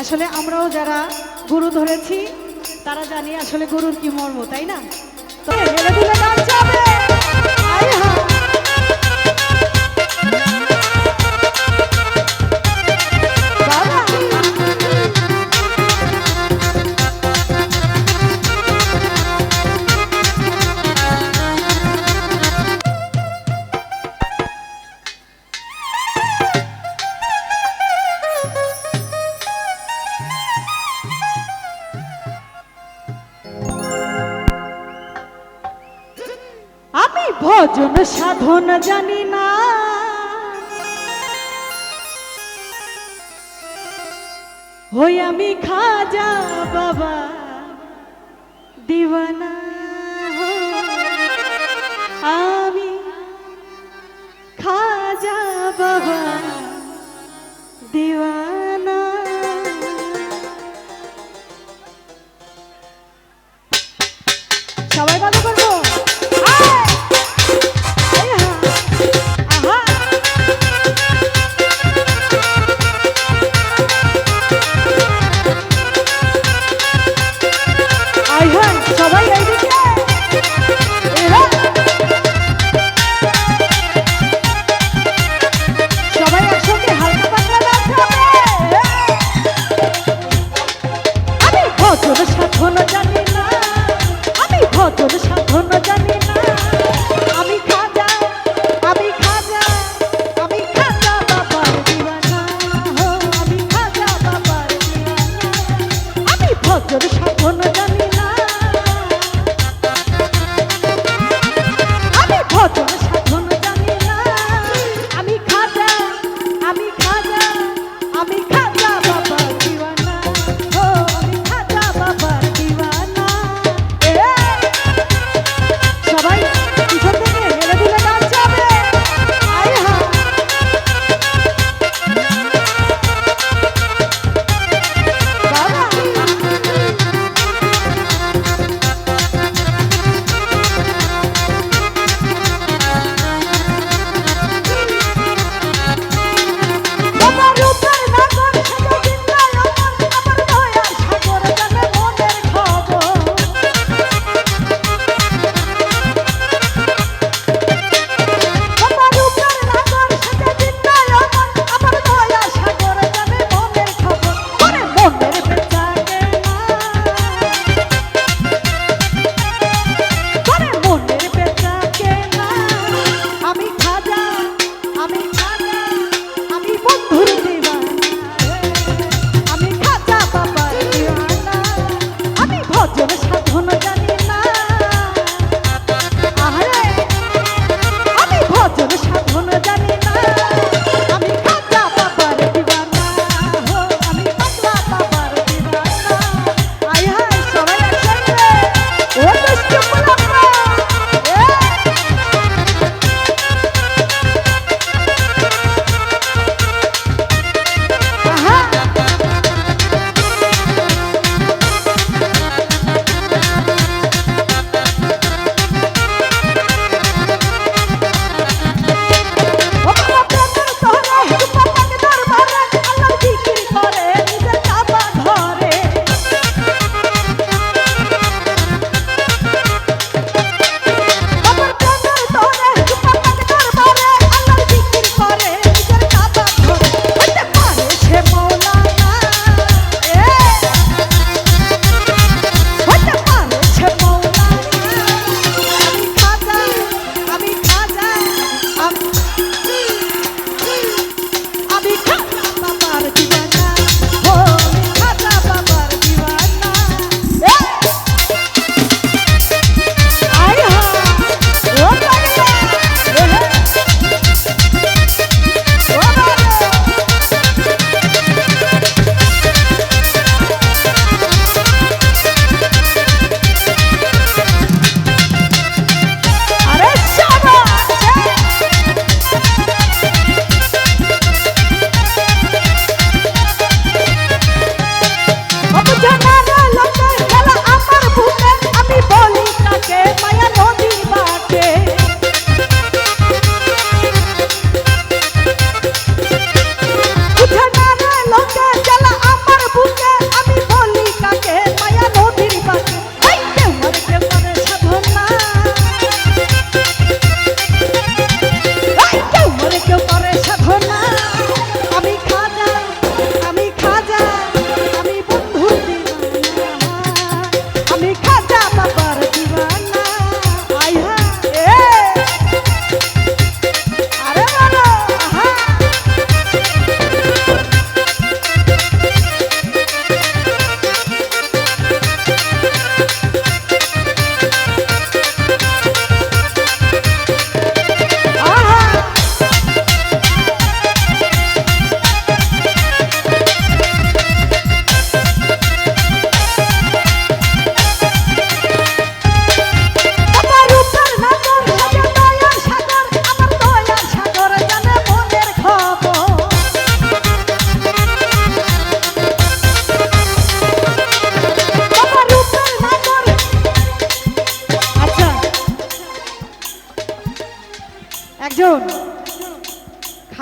আসলে আমরাও যারা গুরু ধরেছি তারা জানি আসলে গুরুর কি মর্ম তাই না? তো ভজন সাধন জানি না। হই আমি খাজা বাবা দিওয়ানা।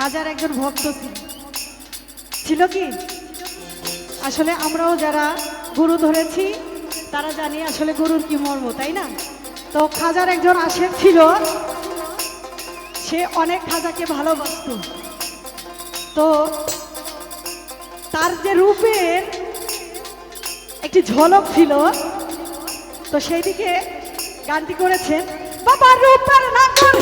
একজন ভক্ত ছিল কি? আসলে আমরাও যারা গুরু ধরেছি, তারা জানি আসলে গুরুর কি মর্ম, তাই না? তো খাজার একজন আশেক ছিল, সে অনেক খাজাকে ভালোবাসত। তো তার যে রূপের একটি ঝলক ছিল, তো সেই দিকে গানটি করেছেন, বাবা রূপের নাগর